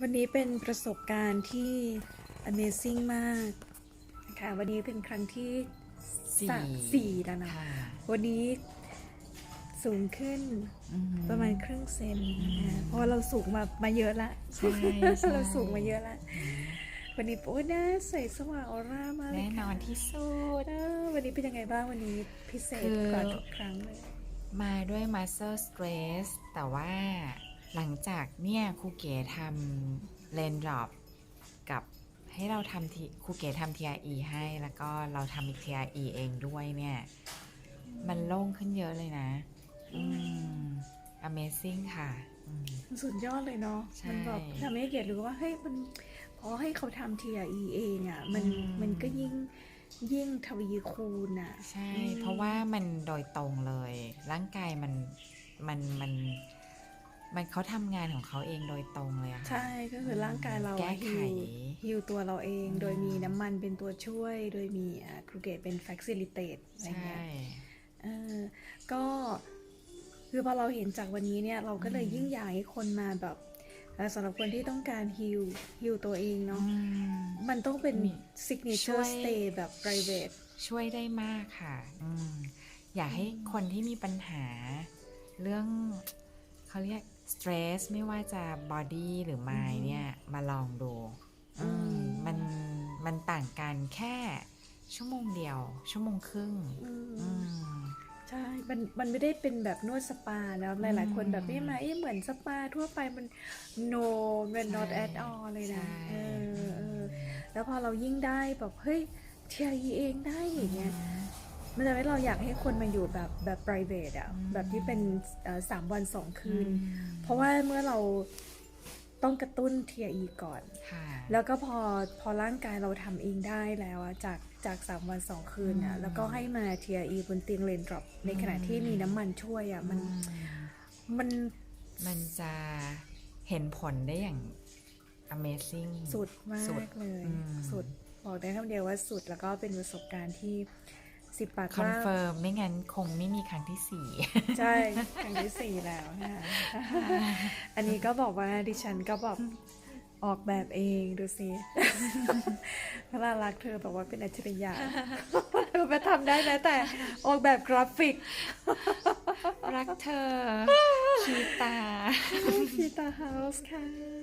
วันนี้เป็นประสบการณ์ที่ Amazing มากนะคะวันนี้เป็นครั้งที่สี่สามสี่แล้วนะค่ะวันนี้สูงขึ้นอืมประมาณครึ่งเซนนะคะเพราะว่าเราสูงมามาเยอะละใช่ใช่เราสูงมาเยอะละวันนี้โอ้ยหน้าใสสว่างออร่ามากเลยแน่นอนที่สุดเออวันนี้เป็นยังไงบ้างวันนี้พิเศษคือกว่าทุกครั้งเลยมาด้วย Muscle Stress แต่ว่า หลังจากเนี่ยครูเก๋ทำเลนดรอปกับให้เราทำทีครูเก๋ทำ TRE ให้แล้วก็เราทำอีก TRE เองด้วยเนี่ย มันโล่งขึ้นเยอะเลยนะอืม Amazing ค่ะอืม สุดยอดเลยเนาะใช่มันแบบทำให้เกียรติรู้ว่าเฮ้ยมันพอให้เขาทำ TRE เองอะ่ะมันอืม มันก็ยิ่งยิ่งทวีคูณอะ ใช่ อืม เพราะว่ามันโดยตรงเลย ร่างกายมันมันมัน มันเขาทำงานของเขาเองโดยตรงเลยอะค่ะ ใช่ก็คือร่างกายเราแก้อะไขฮิวฮิวตัวเราเองอืมโดยมีน้ำมันเป็นตัวช่วย โดยมีครูเกตเป็นฟักซิลิเตตอะไรใช่เงี้ยเออก็คือพอเราเห็นจากวันนี้เนี่ยเราก็เลยอืมยิ่งอยากให้คนมาแบบเอ่อสำหรับคนที่ต้องการฮิวฮิวตัวเองเนาะอืมมันต้องเป็นมี signature ช่วย stay แบบ private ช่วยได้มากค่ะอืมอยากให้คนที่มีปัญหา เรื่องเขาเรียก stress ไม่ว่าจะ body หรือ mind อืมเนี่ยมาลองดูอืมอืมมันมันต่างกันแค่ชั่วโมงเดียว ชั่วโมงครึ่งอืมอืมใช่ มัน มันไม่ได้เป็นแบบนวดสปาแล้วหลาย ๆ คนแบบอืมไม่มาเอ๊ะเหมือนสปาทั่วไปมัน no มัน not ใช่ at all เลยนะใช่เออเออแล้วพอเรายิ่งได้แบบเฮ้ยเทียเองได้อย่างเงี้ย มันจะทำให้เราอยากให้คนมาอยู่แบบแบบ private อะอืมแบบที่เป็นเอ่อสามวันสองคืนอืมเพราะว่าเมื่อเราต้องกระตุ้น TRE ก่อนค่ะแล้วก็พอพอร่างกายเราทำเองได้แล้วอะจากจากสามวันสองคืนอะอืมแล้วก็ให้มา TRE บนเตียงเลนดรอปในขณะที่มีน้ำมันช่วยอะมันอืมมันมันจะเห็นผลได้อย่าง amazing สุดมาสุดกเลยอืมสุด บอกได้คำเดียวว่าสุดแล้วก็เป็นประสบการณ์ที่ สิบปากคอนว่าเฟิร์มไม่งั้นคงไม่มีครั้งที่สี่ใช่ ครั้งที่สี่แล้วนะคะอันนี้ก็บอกว่าดิฉันก็แบบออกแบบเองดูสิพระรักเธอบอกว่าเป็นอัจฉริยะเธอไปทำได้นะแต่ออกแบบกราฟิก รักเธอคีตาพีตาเฮาส์ค่ะ